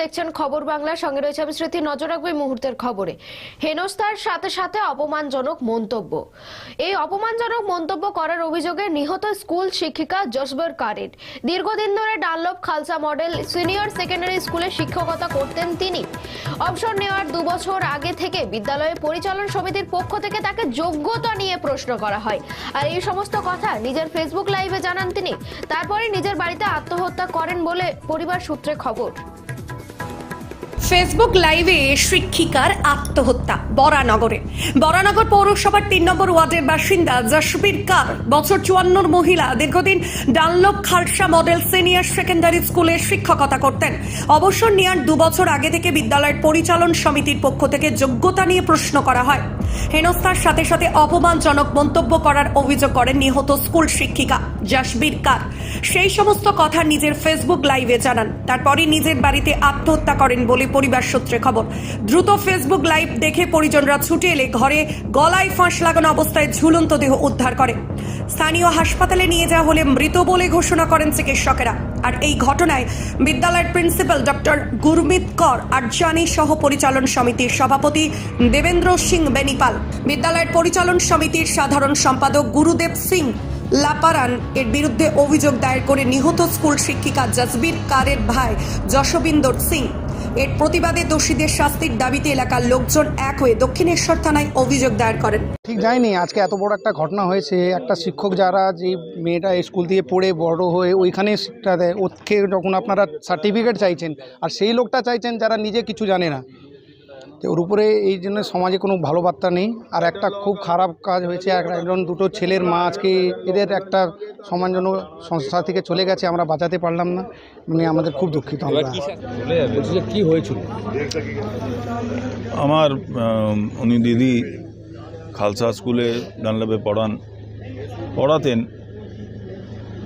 দেখছেন খবর বাংলার সঙ্গে রয়েছে আমি স্মৃতি, নজর রাখব মুহূর্তের খবরে। হেনস্থার সাথে সাথে অপমানজনক মন্তব্য। এই অপমানজনক মন্তব্য করার অভিযোগে নিহত স্কুল শিক্ষিকা জসবর কারেন দীর্ঘদিন ধরে Dunlop Khalsa model senior secondary স্কুলে শিক্ষকতা করতেন তিনি। অবসর নেওয়ার দু বছর আগে থেকে বিদ্যালয়ের পরিচালন সমিতির পক্ষ থেকে তাকে যোগ্যতা নিয়ে প্রশ্ন করা হয়। আর এই সমস্ত কথা নিজের ফেসবুক লাইভে জানান তিনি। তারপরে নিজের বাড়িতে আত্মহত্যা করেন বলে পরিবার সূত্রে খবর। ফেসবুক লাইভে শিক্ষিকার আত্মহত্যা, বরানগরে। বরানগর পৌরসভার তিন নম্বর ওয়ার্ডের বাসিন্দা জাসবীর কার, বছর চুয়ান্নর মহিলা, দীর্ঘদিন Dunlop Khalsa model senior secondary স্কুলে শিক্ষকতা করতেন। অবসর নেওয়ার বছর আগে থেকে বিদ্যালয়ের পরিচালন সমিতির পক্ষ থেকে যোগ্যতা নিয়ে প্রশ্ন করা হয়। হেনস্থার সাথে সাথে অপমানজনক মন্তব্য করার অভিযোগ করেন নিহত স্কুল শিক্ষিকা জাসবীর কার। সেই সমস্ত কথা নিজের ফেসবুক লাইভে জানান। তারপরে নিজের বাড়িতে আত্মহত্যা করেন বলে পরিবার সূত্রে খবর। দ্রুত ফেসবুক লাইভ দেখে পরিজনরা ছুটে এলে ঘরে গলায় ফাঁস লাগানো অবস্থায় ঝুলন্ত দেহ উদ্ধার করে। স্থানীয় হাসপাতালে নিয়ে যাওয়া হলে মৃত বলে ঘোষণা করেন চিকিৎসকেরা। আর এই ঘটনায় বিদ্যালয়ের প্রিন্সিপাল ডক্টর গুরমিত কর আটজানি সহ পরিচালন সমিতির সভাপতি দেবেন্দ্র সিং বেনিপাল, বিদ্যালয়ের পরিচালন সমিতির সাধারণ সম্পাদক গুরুদেব সিং লাপারান, এর বিরুদ্ধে অভিযোগ দায়ের করে নিহত স্কুল শিক্ষিকা জসবীর কারের ভাই যশবিন্দর সিং। এর প্রতিবাদে দোষীদের শাস্তির দাবিতে এলাকার লোকজন এক হয়ে দক্ষিণেশ্বর থানায় অভিযোগ দায়ের করেন। ঠিক যায়নি, আজকে এত বড় একটা ঘটনা হয়েছে, একটা শিক্ষক যারা যে মেয়েটা স্কুল দিয়ে পড়ে বড় হয়ে ওইখানে শিক্ষা দেয় ওকে যখন আপনারা সার্টিফিকেট চাইছেন, আর সেই লোকটা চাইছেন যারা নিজে কিছু জানে না। ওর উপরে এই জন্য সমাজে কোনো ভালো বার্তা নেই। আর একটা খুব খারাপ কাজ হয়েছে এক- একজন দুটো ছেলের মা আজকে এদের একটা সমাজজনক সংস্থা থেকে চলে গেছে আমরা বাঁচাতে পারলাম না। মানে আমাদের খুব দুঃখিত আমরা। বলছি যে কী হয়েছিল? আমার উনি দিদি খালসা স্কুলে ডানলাপে পড়ান পড়াতেন।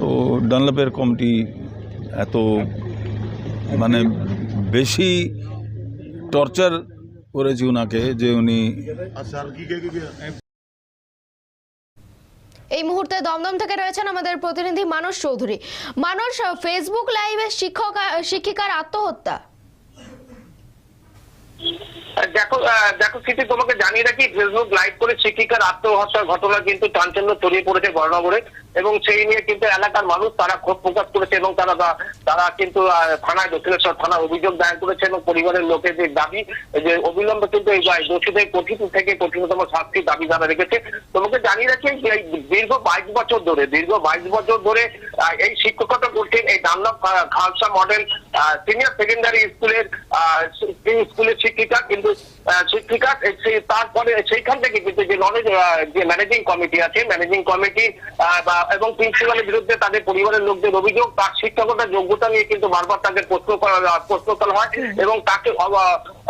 তো ডানলাপের কমিটি এত মানে বেশি টর্চার করেছে ওনাকে যে উনি এই মুহূর্তে দমদম থেকে রয়েছেন আমাদের প্রতিনিধি মানস চৌধুরী। মানস ফেসবুক লাইভে শিক্ষক শিক্ষিকার আত্মহত্যা? দেখো আহ, দেখো স্মৃতি তোমাকে জানিয়ে রাখি ফেসবুক লাইভ করে শিক্ষিকার আত্মহত্যার ঘটনা কিন্তু চাঞ্চল্য ছড়িয়ে পড়েছে বর্ণগরে এবং সেই নিয়ে কিন্তু এলাকার মানুষ তারা ক্ষোভ প্রকাশ করেছে এবং তারা তারা কিন্তু থানায় দক্ষিণেশ্বর থানায় অভিযোগ দায়ের করেছে এবং পরিবারের লোকেদের দাবি, যে অবিলম্বে কিন্তু এই দোষীদের কঠিন থেকে কঠিনতম শাস্তির দাবি তারা রেখেছে। তোমাকে জানিয়ে রাখি দীর্ঘ বাইশ বছর ধরে, দীর্ঘ বাইশ বছর ধরে এই শিক্ষকতা করছেন এই Dunlop Khalsa model senior secondary স্কুলের স্কুলের শিক্ষিকা কিন্তু শিক্ষিকা তারপরে সেইখান থেকে কিন্তু যে নলেজ যে ম্যানেজিং কমিটি আছে ম্যানেজিং কমিটি এবং প্রিন্সিপালের বিরুদ্ধে তাদের পরিবারের লোকদের অভিযোগ তার শিক্ষকতার যোগ্যতা নিয়ে কিন্তু বারবার তাকে প্রশ্ন করা প্রশ্ন করা হয় এবং তাকে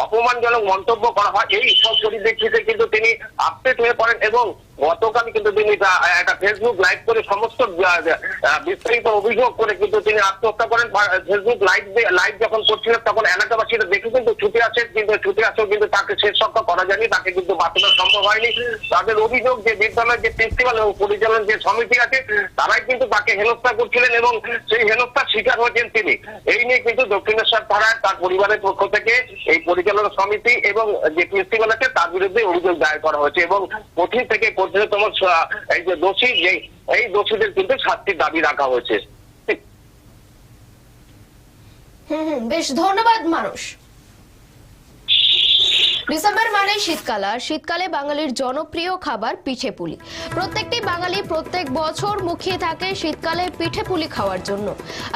অপমানজনক মন্তব্য করা হয়। এই সব পরিপ্রেক্ষিতে কিন্তু তিনি আপডেট হয়ে পড়েন এবং গতকাল কিন্তু তিনি একটা ফেসবুক লাইভ করে সমস্ত বিস্তারিত অভিযোগ করে কিন্তু তিনি আত্মহত্যা করেন। ফেসবুক লাইভ লাইভ যখন করছিলেন তখন এলাকাবাসীরা দেখে কিন্তু ছুটে আসেন কিন্তু ছুটে আসেও কিন্তু তাকে শেষ রক্ষা করা যায়নি, তাকে কিন্তু বাঁচানো সম্ভব হয়নি। তাদের অভিযোগ যে বিদ্যালয়ের যে প্রিন্সিপাল এবং পরিচালন যে সমিতি আছে, তারাই কিন্তু তাকে হেনস্থা করছিলেন এবং সেই হেনস্থার শিকার হয়েছেন তিনি। এই নিয়ে কিন্তু দক্ষিণেশ্বর থানায় তার পরিবারের পক্ষ থেকে এই পরিচালনা সমিতি এবং যে প্রিন্সিপাল আছে তার বিরুদ্ধে অভিযোগ দায়ের করা হয়েছে এবং কঠিন থেকে কঠিনতম এই যে দোষী, যে, এই দোষীদের কিন্তু শাস্তির দাবি রাখা হয়েছে। হম হম, বেশ, ধন্যবাদ মানস ডিসেম্বর মানে শীতকাল, আর শীতকালে বাঙালির জনপ্রিয় খাবার পিঠে পুলি প্রত্যেকটি বাঙালি প্রত্যেক বছর মুখিয়ে থাকে শীতকালে পিঠে পুলি খাওয়ার জন্য।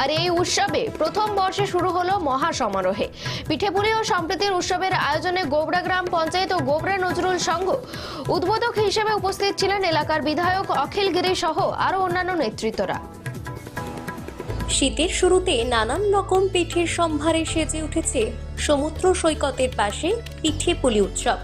আর এই উৎসবে প্রথম বর্ষে শুরু হলো মহা সমারোহে পিঠে পুলি ও সম্প্রীতির উৎসবের আয়োজনে গোবরা গ্রাম পঞ্চায়েত ও গোবরা নজরুল সংঘ উদ্বোধক হিসেবে উপস্থিত ছিলেন এলাকার বিধায়ক অখিল গিরি সহ আরও অন্যান্য নেতৃত্বরা। শীতের শুরুতে নানান রকম পিঠের সম্ভারে সেজে উঠেছে সমুদ্র সৈকতের পাশে পিঠে পুলি উৎসব।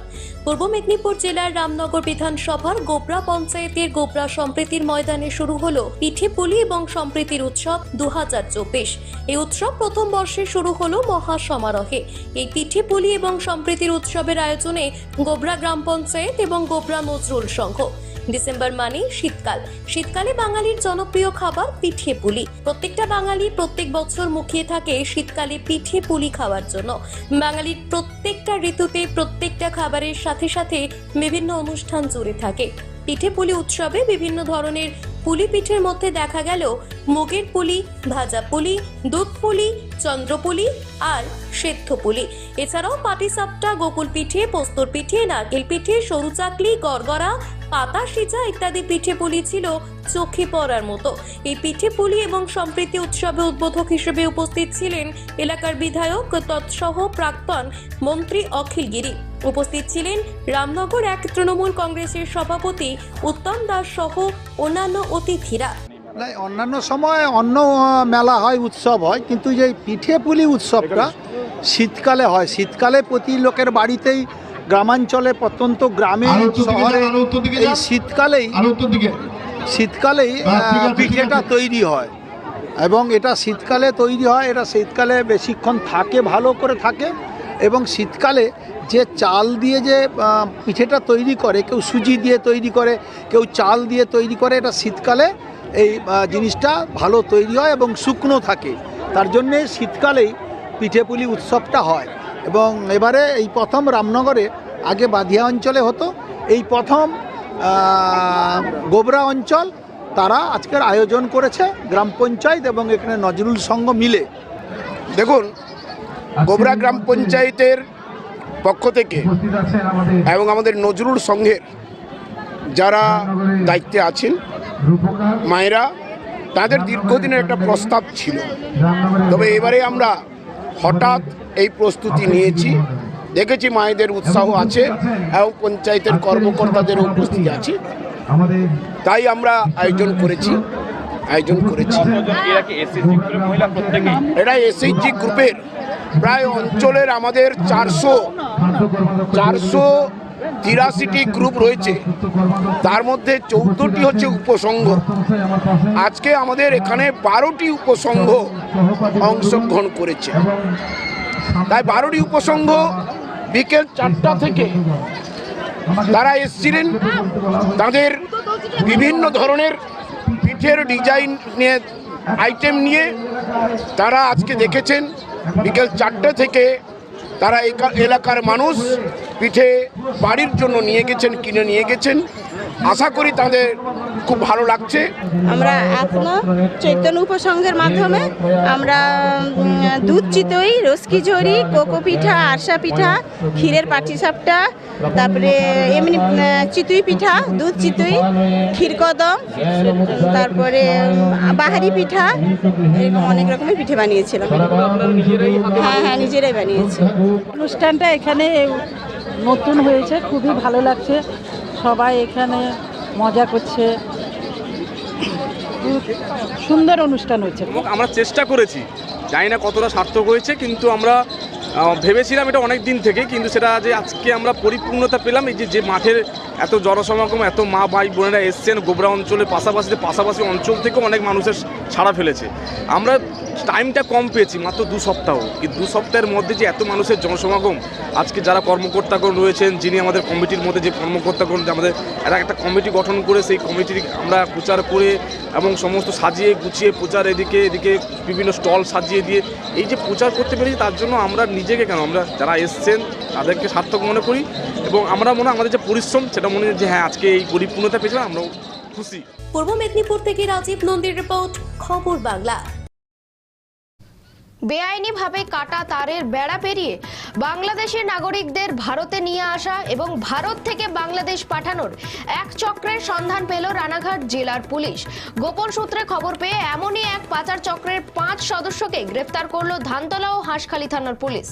পূর্ব মেদিনীপুর জেলার রামনগর বিধানসভার গোবরা পঞ্চায়েতের গোবরা সম্প্রীতির ময়দানে শুরু হলো পিঠে পুলি এবং সম্প্রীতির উৎসব দু হাজার চব্বিশ। এই উৎসব প্রথম বর্ষে শুরু হলো মহা সমারোহে এই পিঠে পুলি এবং সম্প্রীতির উৎসবের আয়োজনে গোবরা গ্রাম পঞ্চায়েত এবং গোবরা নজরুল সংঘ। ডিসেম্বর মানে শীতকাল। শীতকালে বাঙালির জনপ্রিয় খাবার পিঠে পুলি। প্রত্যেকটা বাঙালি প্রত্যেক বছর মুখিয়ে থাকে শীতকালে পিঠে পুলি খাওয়ার জন্য। বাঙালির প্রত্যেকটা ঋতুতে প্রত্যেকটা খাবারের সাথে সাথে বিভিন্ন অনুষ্ঠান জুড়ে থাকে। পিঠে পুলি উৎসবে বিভিন্ন ধরনের পুলি পিঠের মধ্যে দেখা গেল মুগের পুলি, ভাজা পুলি, দুধ পুলি, চন্দ্রপুলি আর সেদ্ধ পুলি। এছাড়াও পাটিসাপটা গোকুল পিঠে পোস্তর পিঠে নারকেল পিঠে সরু চাকলি গড়গড়া পাতা সিজা ইত্যাদি পিঠে পুলি ছিল চোখে পড়ার মতো। এই পিঠে পুলি এবং সম্প্রীতি উৎসবে উদ্বোধক হিসেবে উপস্থিত ছিলেন এলাকার বিধায়ক তৎসহ প্রাক্তন মন্ত্রী অখিল গিরি। উপস্থিত ছিলেন রামনগর এক তৃণমূল কংগ্রেসের সভাপতি উত্তম দাস সহ অন্যান্য অতিথিরা। অন্যান্য সময় অন্য মেলা হয় উৎসব হয় কিন্তু যে পিঠে পুলি উৎসবটা শীতকালে হয়। শীতকালে প্রতি লোকের বাড়িতেই গ্রামাঞ্চলে প্রত্যন্ত গ্রামে শহরে এই শীতকালেই শীতকালেই পিঠেটা তৈরি হয়। এবং এটা শীতকালে তৈরি হয় এটা শীতকালে বেশিক্ষণ থাকে ভালো করে থাকে। এবং শীতকালে যে চাল দিয়ে যে পিঠেটা তৈরি করে কেউ সুজি দিয়ে তৈরি করে কেউ চাল দিয়ে তৈরি করে এটা শীতকালে এই জিনিসটা ভালো তৈরি হয় এবং শুকনো থাকে। তার জন্যে শীতকালেই পিঠেপুলি উৎসবটা হয়। এবং এবারে এই প্রথম রামনগরে আগে বাদিয়া অঞ্চলে হতো। এই প্রথম গোবরা অঞ্চল তারা আজকের আয়োজন করেছে গ্রাম পঞ্চায়েত এবং এখানে নজরুল সংঘ মিলে। দেখুন গোবরা গ্রাম পঞ্চায়েতের পক্ষ থেকে এবং আমাদের নজরুল সংঘের যারা দায়িত্বে আছেন মায়েরা তাদের দীর্ঘদিনের একটা প্রস্তাব ছিল। তবে এবারে আমরা হঠাৎ এই প্রস্তুতি নিয়েছি। দেখেছি মায়েদের উৎসাহ আছে এবং পঞ্চায়েতের কর্মকর্তাদের উপস্থিতি আছে। তাই আমরা আয়োজন করেছি আয়োজন করেছি। এটা এসএইচজি গ্রুপের প্রায় অঞ্চলের আমাদের চারশো চারশো তিরাশিটি গ্রুপ রয়েছে। তার মধ্যে চৌদ্দটি হচ্ছে উপসংঘ। আজকে আমাদের এখানে বারোটি উপসংঘ অংশগ্রহণ করেছে। তাই বারোটি উপসংঘ বিকেল চারটা থেকে তারা এসছিলেন। তাদের বিভিন্ন ধরনের পিঠের ডিজাইন নিয়ে আইটেম নিয়ে তারা আজকে দেখেছেন। বিকেল চারটে থেকে তারা এলাকার মানুষ পিঠে বাড়ির জন্য নিয়ে গেছেন কিনে নিয়ে গেছেন। আশা করি তাদের খুব ভালো লাগছে। আমরা এখনও চৈতন্য উপসংঘের মাধ্যমে আমরা দুধ চিতই রসকি ঝরি কোকো পিঠা আরসা পিঠা ক্ষীরের পাটিসাপটা তারপরে এমনি চিতুই পিঠা দুধ চিতুই ক্ষীরকদম তারপরে বাহারি পিঠা এরকম অনেক রকমের পিঠে বানিয়েছিলাম। হ্যাঁ হ্যাঁ নিজেরাই বানিয়েছি। অনুষ্ঠানটা এখানে নতুন হয়েছে খুবই ভালো লাগছে। সবাই এখানে মজা করছে। সুন্দর অনুষ্ঠান হয়েছে। আমরা চেষ্টা করেছি। জানি না কতটা সার্থক হয়েছে, কিন্তু আমরা ভেবেছিলাম এটা অনেক দিন থেকে, কিন্তু সেটা যে আজকে আমরা পরিপূর্ণতা পেলাম, এই যে যে মাঠের এত জনসমাগম, এত মা ভাই বোনেরা এসছেন গোবরা অঞ্চলে পাশাপাশি পাশাপাশি অঞ্চল থেকে অনেক মানুষের সাড়া ফেলেছে। আমরা টাইমটা কম পেয়েছি, মাত্র দু সপ্তাহ। কিন্তু দু সপ্তাহের মধ্যে যে এত মানুষের জনসমাগম, আজকে যারা কর্মকর্তাগণ রয়েছেন, যিনি আমাদের কমিটির মধ্যে যে কর্মকর্তাগণ আমাদের একটা একটা কমিটি গঠন করে সেই কমিটির আমরা প্রচার করে এবং সমস্ত সাজিয়ে গুছিয়ে প্রচার এদিকে এদিকে বিভিন্ন স্টল সাজিয়ে দিয়ে এই যে প্রচার করতে পেরেছি, তার জন্য আমরা নিজেকে কেন, আমরা যারা এসছেন, তাদেরকে সার্থক মনে করি এবং আমরা মনে আমাদের যে পরিশ্রম, সেটা মনে হয় যে হ্যাঁ আজকে এই পরিপূর্ণতা পেয়েছিলাম আমরাও খুশি। পূর্ব মেদিনীপুর থেকে রাজীব নন্দীর রিপোর্ট, খবর বাংলা। বেআইনিভাবে কাটা তারের বেড়া পেরিয়ে বাংলাদেশের নাগরিকদের ভারতে নিয়ে আসা এবং ভারত থেকে বাংলাদেশ পাঠানোর এক চক্রের সন্ধান পেল রানাঘাট জেলার পুলিশ। গোপন সূত্রে খবর পেয়ে এমনই এক পাচার চক্রের পাঁচ সদস্যকে গ্রেফতার করল ধানতলা ও হাঁসখালী থানার পুলিশ।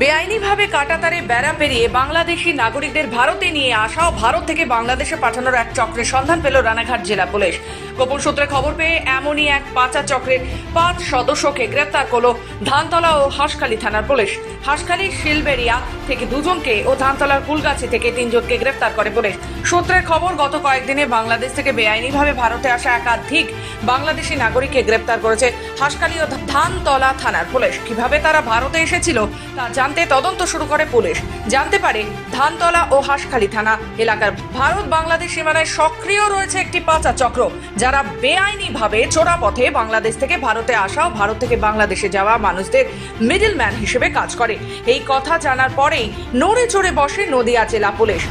বেআইনিভাবে কাটাতারে বেড়া পেরিয়ে বাংলাদেশি নাগরিকদের ভারতে নিয়ে আসা ও ভারত থেকে বাংলাদেশে পাঠানোর এক চক্রের সন্ধান পেল রানাঘাট জেলা পুলিশ। গোপন সূত্রে খবর পেয়ে এমনই এক পাচার চক্রের পাঁচ সদস্যকে গ্রেপ্তার করল ধানতলা ও হাঁসখালী থানার পুলিশ। হাঁসখালী শিলবেরিয়া থেকে দুজনকে ও ধানতলার কুলগাছি থেকে তিনজনকে গ্রেপ্তার করে পুলিশ। সূত্রের খবর, গত কয়েকদিনে বাংলাদেশ থেকে বেআইনিভাবে ভারতে আসা একাধিক বাংলাদেশি নাগরিককে গ্রেপ্তার করেছে হাঁসখালী ও ধানতলা থানার পুলিশ। কীভাবে তারা ভারতে এসেছিল তা জানতে তদন্ত শুরু করে পুলিশ। জানতে পারে, ধানতলা ও হাঁসখালী থানা এলাকার ভারত বাংলাদেশ সীমানায় সক্রিয় রয়েছে একটি পাচার চক্র যারা বেআইনিভাবে চোরা পথে বাংলাদেশ থেকে ভারতে আসা ও ভারত থেকে বাংলাদেশে যাওয়া মানুষদের মিডল ম্যান হিসেবে কাজ করে। এই কথা জানার পরেই নড়ে চড়ে বসে নদিয়া জেলা পুলিশ।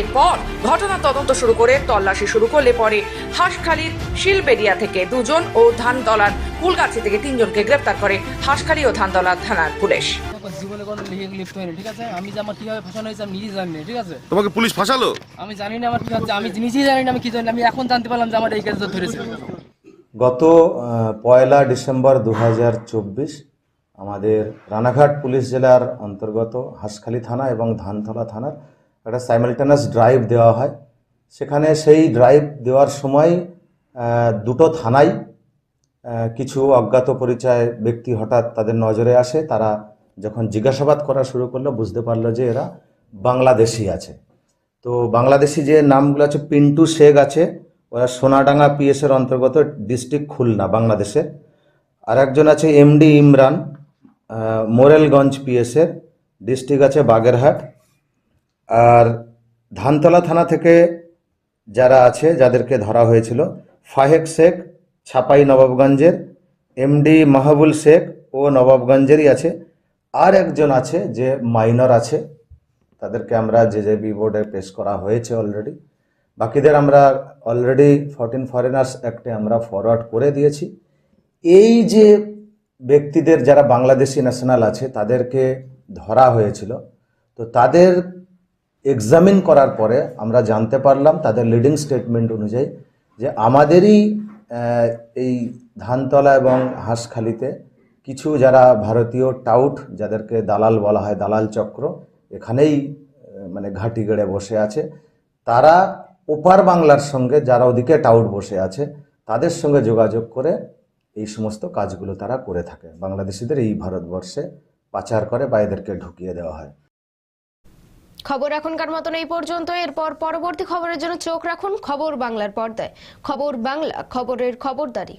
এরপর ঘটনা তদন্ত শুরু করে তল্লাশি শুরু করলে পরে হাঁসখালীর শিলবেরিয়া থেকে দুজন ও ধানতলার কুলগাছি থেকে তিনজনকে গ্রেপ্তার করে হাঁসখালী ও ধানতলা থানার পুলিশ। কোনো লিপ্ত হয়নি ঠিক আছে? আমি যে আমার কীভাবে ফাঁসানো হয়েছে আমি নিজেই জানি না ঠিক আছে? তোমাকে পুলিশ ফাঁসালো? আমি জানি না আমার কি হচ্ছে আমি নিজেই জানি না আমি কি জানি আমি এখন জানতে পারলাম যে আমার এই কাজটা ধরেছে। গত পয়লা ডিসেম্বর দু হাজার চব্বিশ আমাদের রানাঘাট পুলিশ জেলার অন্তর্গত হাঁসখালী থানা এবং ধানতলা থানার একটা সাইমালটেনাস ড্রাইভ দেওয়া হয়। সেখানে সেই ড্রাইভ দেওয়ার সময় দুটো থানায় কিছু অজ্ঞাত পরিচয় ব্যক্তি হঠাৎ তাদের নজরে আসে তারা যখন জিজ্ঞাসাবাদ করা শুরু করল, বুঝতে পারল যে এরা বাংলাদেশি আছে। তো বাংলাদেশি যে নামগুলো আছে, পিন্টু শেখ আছে, ওরা সোনাডাঙ্গা পিএসের অন্তর্গত ডিস্ট্রিক্ট খুলনা, বাংলাদেশের। আর একজন আছে এমডি ইমরান মোরেলগঞ্জ পিএসের, ডিস্ট্রিক্ট আছে বাগেরহাট। আর ধানতলা থানা থেকে যারা আছে, যাদেরকে ধরা হয়েছিল, ফাহেক শেখ, ছাপাই নবাবগঞ্জের, এমডি মাহবুল শেখ ও নবাবগঞ্জেরই আছে। আর একজন আছে যে মাইনর আছে, তাদেরকে আমরা যে যে বি বোর্ডে পেশ করা হয়েছে অলরেডি বাকিদের আমরা অলরেডি ফরটিন ফরেনার্স অ্যাক্টে আমরা ফরওয়ার্ড করে দিয়েছি। এই যে ব্যক্তিদের যারা বাংলাদেশি ন্যাশনাল আছে, তাদেরকে ধরা হয়েছিল। তো তাদের এক্সামিন করার পরে আমরা জানতে পারলাম, তাদের লিডিং স্টেটমেন্ট অনুযায়ী যে আমাদেরই এই ধানতলা এবং হাঁসখালিতে কিছু যারা ভারতীয় টাউট, যাদেরকে দালাল বলা হয়, দালাল চক্র, এখানেই মানে ঘাঁটি গেড়ে বসে আছে। তারা ওপার বাংলার সঙ্গে, যারা ওদিকে টাউট বসে আছে, তাদের সঙ্গে যোগাযোগ করে এই সমস্ত কাজগুলো তারা করে থাকে। বাংলাদেশিদের এই ভারতবর্ষে পাচার করে বা এদেরকে ঢুকিয়ে দেওয়া হয়। খবর এখনকার মতন এই পর্যন্ত। এরপর পরবর্তী খবরের জন্য চোখ রাখুন খবর বাংলার পর্দায়। খবর বাংলা, খবরের খবরদারি।